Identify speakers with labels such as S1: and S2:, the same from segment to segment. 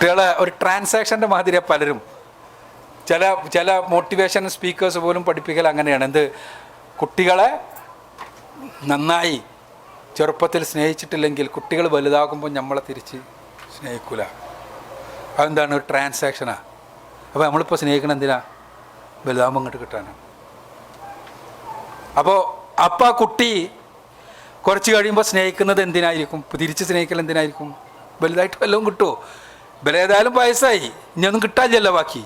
S1: കുട്ടികളെ ഒരു ട്രാൻസാക്ഷന്റെ മാതിരിയാണ് പലരും. ചില ചില മോട്ടിവേഷൻ സ്പീക്കേഴ്സ് പോലും പഠിപ്പിക്കൽ അങ്ങനെയാണ്. എന്ത്? കുട്ടികളെ നന്നായി ചെറുപ്പത്തിൽ സ്നേഹിച്ചിട്ടില്ലെങ്കിൽ കുട്ടികൾ വലുതാകുമ്പോൾ നമ്മളെ തിരിച്ച് സ്നേഹിക്കൂല. അതെന്താണ്? ട്രാൻസാക്ഷനാണ് അപ്പോൾ നമ്മളിപ്പോൾ സ്നേഹിക്കണം എന്തിനാ? വലുതാകുമ്പോൾ ഇങ്ങോട്ട് കിട്ടാനാണ്. അപ്പോൾ അപ്പം ആ കുട്ടി കുറച്ച് കഴിയുമ്പോൾ സ്നേഹിക്കുന്നത് എന്തിനായിരിക്കും? തിരിച്ച് സ്നേഹിക്കൽ എന്തിനായിരിക്കും? വലുതായിട്ട് വല്ലതും കിട്ടുമോ വലുതായാലും വയസ്സായി. ഇനിയൊന്നും കിട്ടാനില്ലല്ലോ ബാക്കി.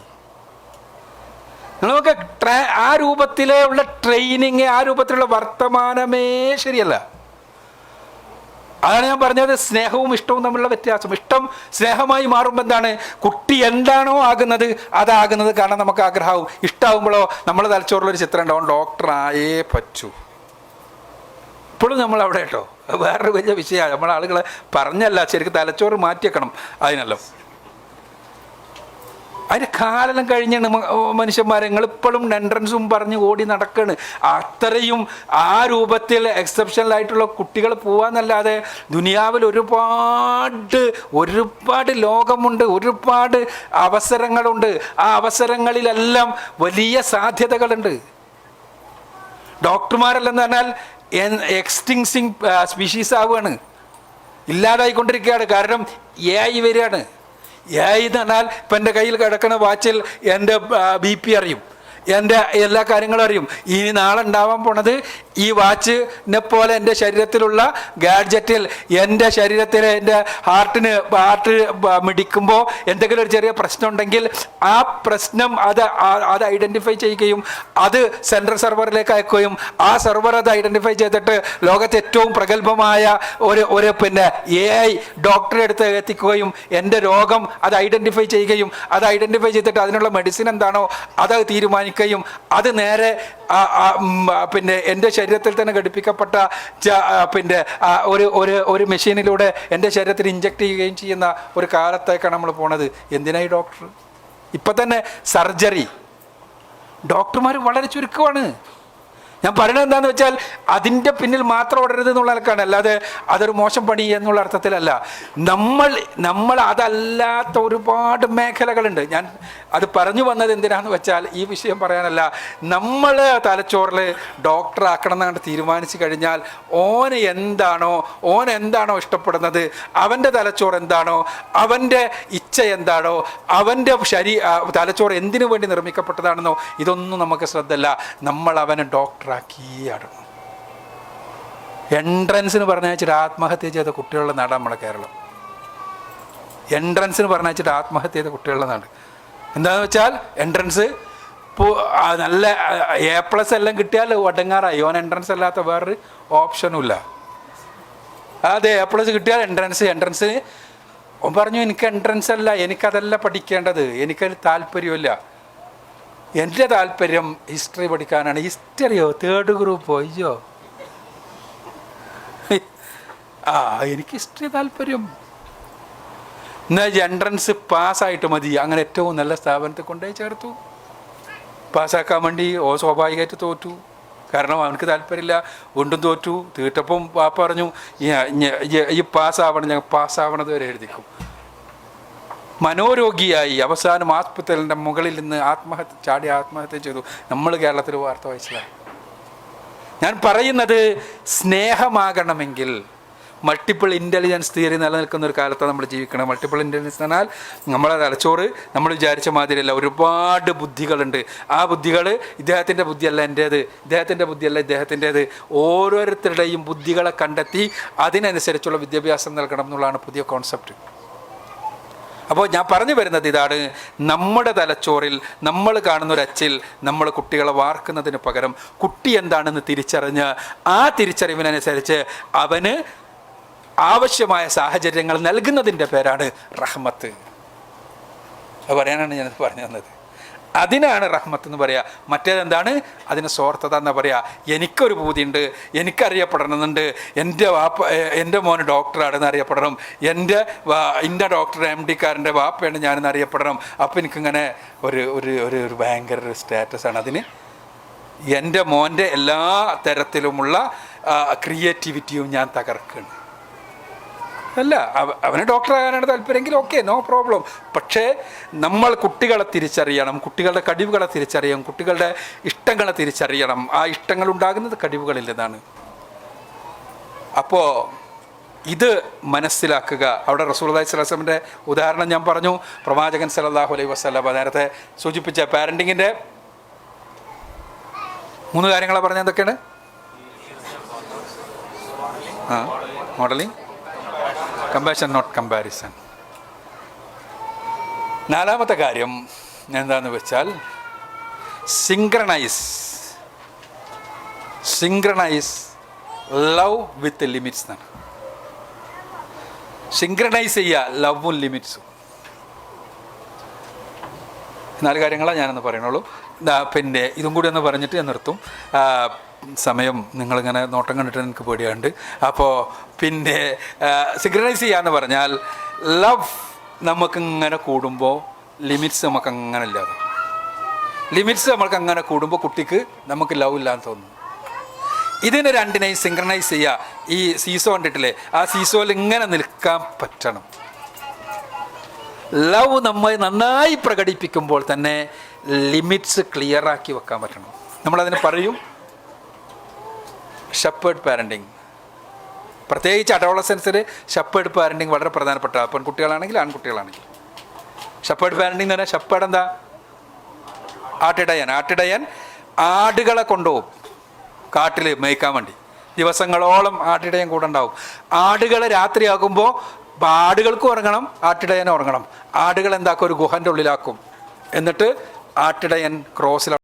S1: നമുക്ക് ആ രൂപത്തിലെ ഉള്ള ട്രെയിനിങ് ആ രൂപത്തിലുള്ള വർത്തമാനമേ ശരിയല്ല. അതാണ് ഞാൻ പറഞ്ഞത് സ്നേഹവും ഇഷ്ടവും തമ്മിലുള്ള വ്യത്യാസം. ഇഷ്ടം സ്നേഹമായി മാറുമ്പോൾ എന്താണ്? കുട്ടി എന്താണോ ആകുന്നത് അതാകുന്നത് കാരണം നമുക്ക് ആഗ്രഹമാവും. ഇഷ്ടമാകുമ്പോഴോ നമ്മൾ തലച്ചോറിലൊരു ചിത്രം ഉണ്ടാവും ഡോക്ടറായേ പറ്റൂ. ഇപ്പോഴും നമ്മൾ അവിടെ കേട്ടോ വേറൊരു വലിയ വിഷയമാണ്. നമ്മളെ ആളുകളെ പറഞ്ഞല്ല ശരിക്കും തലച്ചോറ് മാറ്റിയേക്കണം. അതിനല്ലോ. അതിന്റെ കാലം കഴിഞ്ഞാണ് മനുഷ്യന്മാരെ. നിങ്ങളിപ്പോഴും എൻട്രൻസും പറഞ്ഞ് ഓടി നടക്കാണ്. അത്രയും ആ രൂപത്തിൽ എക്സെപ്ഷണലായിട്ടുള്ള കുട്ടികൾ പോവാന്നല്ലാതെ ദുനിയാവിൽ ഒരുപാട് ഒരുപാട് ലോകമുണ്ട് ഒരുപാട് അവസരങ്ങളുണ്ട്. ആ അവസരങ്ങളിലെല്ലാം വലിയ സാധ്യതകളുണ്ട്. ഡോക്ടർമാരല്ലെന്ന് പറഞ്ഞാൽ എക്സ്റ്റിങ്സിങ് സ്പീഷീസ് ആവുകയാണ്. ഇല്ലാതായിക്കൊണ്ടിരിക്കുകയാണ്. കാരണം എ ഐ വരികയാണ്. എ ഐ എന്ന് പറഞ്ഞാൽ ഇപ്പം എന്റെ കയ്യിൽ കിടക്കുന്ന വാച്ചിൽ എന്റെ ബി പി അറിയും. എന്റെ എല്ലാ കാര്യങ്ങളും അറിയും. ഇനി നാളെ ഉണ്ടാവാൻ പോണത് ഈ വാച്ചിനെ പോലെ എന്റെ ശരീരത്തിലുള്ള ഗാഡ്ജറ്റിൽ എന്റെ ശരീരത്തിലെ എന്റെ ഹാർട്ടിന് ഹാർട്ട് മിടിക്കുമ്പോൾ എന്തെങ്കിലും ഒരു ചെറിയ പ്രശ്നം ഉണ്ടെങ്കിൽ ആ പ്രശ്നം അത് അത് ഐഡന്റിഫൈ ചെയ്യുകയും അത് സെൻട്രൽ സെർവറിലേക്ക് അയക്കുകയും ആ സെർവർ അത് ഐഡന്റിഫൈ ചെയ്തിട്ട് ലോകത്തെ ഏറ്റവും പ്രഗത്ഭമായ ഒരു ഒരു പിന്നെ എ ഐ ഡോക്ടറെ അടുത്ത് എത്തിക്കുകയും എന്റെ രോഗം അത് ഐഡന്റിഫൈ ചെയ്യുകയും അത് ഐഡന്റിഫൈ ചെയ്തിട്ട് അതിനുള്ള മെഡിസിൻ എന്താണോ അത് തീരുമാനിക്കുകയും അത് നേരെ പിന്നെ എന്റെ ശരീരത്തിൽ തന്നെ ഘടിപ്പിക്കപ്പെട്ട പിന്നെ ഒരു ഒരു ഒരു മെഷീനിലൂടെ എന്റെ ശരീരത്തിൽ ഇഞ്ചക്ട് ചെയ്യുകയും ചെയ്യുന്ന ഒരു കാലത്തേക്കാണ് നമ്മൾ പോണത്. എന്തിനായി ഡോക്ടർ? ഇപ്പം തന്നെ സർജറി. ഡോക്ടർമാർ വളരെ ചുരുക്കമാണ് ഞാൻ പറയുന്നത് എന്താണെന്ന് വെച്ചാൽ അതിന്റെ പിന്നിൽ മാത്രം ഓടരുത് എന്നുള്ള നിലക്കാണ്. അല്ലാതെ അതൊരു മോശം പണി എന്നുള്ള അർത്ഥത്തിലല്ല. നമ്മൾ നമ്മൾ അതല്ലാത്ത ഒരുപാട് മേഖലകളുണ്ട്. ഞാൻ അത് പറഞ്ഞു വന്നത് എന്തിനാന്ന് വെച്ചാൽ ഈ വിഷയം പറയാനല്ല. നമ്മൾ തലച്ചോറിൽ ഡോക്ടർ ആക്കണം എന്നാണ് തീരുമാനിച്ചു കഴിഞ്ഞാൽ ഓന് എന്താണോ ഓൻ എന്താണോ ഇഷ്ടപ്പെടുന്നത് അവന്റെ തലച്ചോറ് എന്താണോ അവന്റെ ഇച്ഛ എന്താണോ അവന്റെ ശരീ തലച്ചോറ് എന്തിനു വേണ്ടി നിർമ്മിക്കപ്പെട്ടതാണെന്നോ ഇതൊന്നും നമുക്ക് ശ്രദ്ധല്ല നമ്മൾ അവനെ ഡോക്ടറാക്കി ആടണം എൻട്രൻസിന് പറഞ്ഞയച്ചിട്ട് ആത്മഹത്യ ചെയ്ത കുട്ടികളുടെ നാടാണ് നമ്മുടെ കേരളം. എൻട്രൻസിന് പറഞ്ഞയച്ചിട്ട് ആത്മഹത്യ ചെയ്ത കുട്ടികളുടെ നാട്. എന്താന്ന് വെച്ചാൽ എൻട്രൻസ് നല്ല എ പ്ലസ് എല്ലാം കിട്ടിയാൽ ഒടങ്ങാറായി. ഓൻ എൻട്രൻസ് അല്ലാത്ത വേറൊരു ഓപ്ഷനും ഇല്ല. അതെ എ പ്ലസ് കിട്ടിയാൽ എൻട്രൻസ് എൻട്രൻസിന് ഓൻ പറഞ്ഞു എനിക്ക് എൻട്രൻസ് അല്ല. എനിക്കതല്ല പഠിക്കേണ്ടത്. എനിക്കതിൽ താല്പര്യമില്ല. എന്റെ താല്പര്യം ഹിസ്റ്ററി പഠിക്കാനാണ്. ഹിസ്റ്ററിയോ തേർഡ് ഗ്രൂപ്പോ അയ്യോ. ആ എനിക്ക് ഹിസ്റ്ററി താല്പര്യം. എന്നാൽ എൻട്രൻസ് പാസ്സായിട്ട് മതി. അങ്ങനെ ഏറ്റവും നല്ല സ്ഥാപനത്തിൽ കൊണ്ടുപോയി ചേർത്തു. പാസ്സാക്കാൻ വേണ്ടി ഓ സ്വാഭാവികമായിട്ട് തോറ്റു. കാരണം അവനക്ക് താല്പര്യമില്ല. വീണ്ടും തോറ്റു. തീട്ടപ്പം പാപ്പ പറഞ്ഞു "ഈ- പാസ്സാവണം. ഞങ്ങൾ പാസ്സാവണത് വരെ എഴുതിക്കും. മനോരോഗിയായി. അവസാനം ആസ്പത്രിന്റെ മുകളിൽ നിന്ന് ആത്മഹത്യ ചാടി ആത്മഹത്യ ചെയ്തു. നമ്മൾ കേരളത്തിൽ വാർത്ത വായിച്ചതാണ്. ഞാൻ പറയുന്നത് സ്നേഹമാകണമെങ്കിൽ മൾട്ടിപ്പിൾ ഇന്റലിജൻസ് തിയറി നിലനിൽക്കുന്ന ഒരു കാലത്താണ് നമ്മൾ ജീവിക്കണം മൾട്ടിപ്പിൾ ഇന്റലിജൻസ് എന്നാൽ നമ്മളെ തലച്ചോറ് നമ്മൾ വിചാരിച്ച മാതിരിയല്ല. ഒരുപാട് ബുദ്ധികളുണ്ട്. ആ ബുദ്ധികൾ ഇദ്ദേഹത്തിന്റെ ബുദ്ധിയല്ല എന്റേത്. ഇദ്ദേഹത്തിന്റെ ബുദ്ധിയല്ല ഇദ്ദേഹത്തിന്റേത്. ഓരോരുത്തരുടെയും ബുദ്ധികളെ കണ്ടെത്തി അതിനനുസരിച്ചുള്ള വിദ്യാഭ്യാസം നൽകണം എന്നുള്ളതാണ് പുതിയ കോൺസെപ്റ്റ് അപ്പോൾ ഞാൻ പറഞ്ഞു വരുന്നത് ഇതാണ്. നമ്മുടെ തലച്ചോറിൽ നമ്മൾ കാണുന്ന ഒരു അച്ചിൽ നമ്മൾ കുട്ടികളെ വാർക്കുന്നതിന് പകരം കുട്ടി എന്താണെന്ന് തിരിച്ചറിഞ്ഞ് ആ തിരിച്ചറിവിനനുസരിച്ച് അവന് ആവശ്യമായ സാഹചര്യങ്ങൾ നൽകുന്നതിന്റെ പേരാണ് റഹ്മത്ത്. അത് പറയാനാണ് ഞാനത് പറഞ്ഞു തന്നത്. അതിനാണ് റഹ്മത്ത് എന്ന് പറയുക മറ്റേതെന്താണ് അതിന് സ്വാർത്ഥത എന്ന് പറയുക എനിക്കൊരു പൂതിയുണ്ട് എനിക്കറിയപ്പെടണമെന്നുണ്ട്. എന്റെ വാപ്പ എന്റെ മോന് ഡോക്ടറാണെന്ന് അറിയപ്പെടണം. എന്റെ എന്റെ ഡോക്ടർ എം ഡിക്കാരന്റെ വാപ്പയാണ് ഞാനെന്ന് അറിയപ്പെടണം. അപ്പോൾ എനിക്കിങ്ങനെ ഒരു ഒരു ഒരു ഒരു ഭയങ്കര ഒരു സ്റ്റാറ്റസാണ് അതിന് എന്റെ മോന്റെ എല്ലാ തരത്തിലുമുള്ള ക്രിയേറ്റിവിറ്റിയും ഞാൻ തകർക്കുകയാണ്. അല്ല അവ- അവന് ഡോക്ടറാകാനാണ് താല്പര്യമെങ്കിൽ ഓക്കെ നോ പ്രോബ്ലം. പക്ഷേ നമ്മൾ കുട്ടികളെ തിരിച്ചറിയണം കുട്ടികളുടെ കഴിവുകളെ തിരിച്ചറിയണം കുട്ടികളുടെ ഇഷ്ടങ്ങളെ തിരിച്ചറിയണം. ആ ഇഷ്ടങ്ങൾ ഉണ്ടാകുന്നത് കഴിവുകളിൽ നിന്നാണ്. അപ്പോൾ ഇത് മനസ്സിലാക്കുക. അവിടെ റസൂൽദായ് സ്വലമിന്റെ ഉദാഹരണം ഞാൻ പറഞ്ഞു. പ്രവാചകൻ സല്ലല്ലാഹു അലൈഹി വസ്ലാം നേരത്തെ സൂചിപ്പിച്ച പാരന്റിങ്ങിന്റെ മൂന്ന് കാര്യങ്ങളാണ് പറഞ്ഞത് എന്തൊക്കെയാണ്? ആ മോഡലിംഗ്. കമ്പാഷൻ നോട്ട് കമ്പാരിസൺ നാലാമത്തെ കാര്യം എന്താന്ന് വെച്ചാൽ synchronise synchronise love with limits എന്നാണ്. സിങ്ക്രണൈസ് ചെയ്യുക ലവും ലിമിറ്റ്സും നാല് കാര്യങ്ങളാണ് ഞാനൊന്ന് പറയണുള്ളൂ. പിന്നെ ഇതും കൂടി ഒന്ന് പറഞ്ഞിട്ട് ഞാൻ നിർത്തും. സമയം നിങ്ങളിങ്ങനെ നോട്ടം കണ്ടിട്ട് എനിക്ക് പേടിയുണ്ട് അപ്പോൾ പിന്നെ സിഗ്നലൈസ് ചെയ്യാന്ന് പറഞ്ഞാൽ ലവ് നമുക്കിങ്ങനെ കൂടുമ്പോൾ ലിമിറ്റ്സ് നമുക്ക് അങ്ങനെ ഇല്ലാതെ ലിമിറ്റ്സ് നമ്മൾക്ക് അങ്ങനെ കൂടുമ്പോൾ കുട്ടിക്ക് നമുക്ക് ലവ് ഇല്ലാന്ന് തോന്നുന്നു ഇതിനെ രണ്ടിനെയും സിങ്ക്രണൈസ് ചെയ്യുക ഈ സീസോ കണ്ടിട്ടില്ലേ? ആ സീസോയിൽ ഇങ്ങനെ നിൽക്കാൻ പറ്റണം. ലവ് നമ്മെ നന്നായി പ്രകടിപ്പിക്കുമ്പോൾ തന്നെ ലിമിറ്റ്സ് ക്ലിയർ ആക്കി വെക്കാൻ പറ്റണം. നമ്മളതിന് പറയും ഷപ്പേർഡ് പാരന്റിങ് പ്രത്യേകിച്ച് അഡോളസൻസിൽ ഷപ്പേർഡ് പാരന്റിങ് വളരെ പ്രധാനപ്പെട്ട പെൺകുട്ടികളാണെങ്കിൽ ആൺകുട്ടികളാണെങ്കിൽ. ഷപ്പേർഡ് പാരന്റിങ് എന്ന് പറഞ്ഞാൽ ഷപ്പേർഡ് എന്താ? ആട്ടിടയൻ. ആട്ടിടയൻ ആടുകളെ കൊണ്ടുപോകും. കാട്ടിൽ മേയ്ക്കാൻ വേണ്ടി. ദിവസങ്ങളോളം ആട്ടിടയൻ കൂടെ ഉണ്ടാവും. ആടുകളെ രാത്രിയാകുമ്പോൾ ആടുകൾക്കും ഉറങ്ങണം ആട്ടിടയനും ഉറങ്ങണം. ആടുകൾ എന്താക്കും? ഒരു ഗുഹന്റെ ഉള്ളിലാക്കും. എന്നിട്ട് ആട്ടിടയൻ ക്രോസിൽ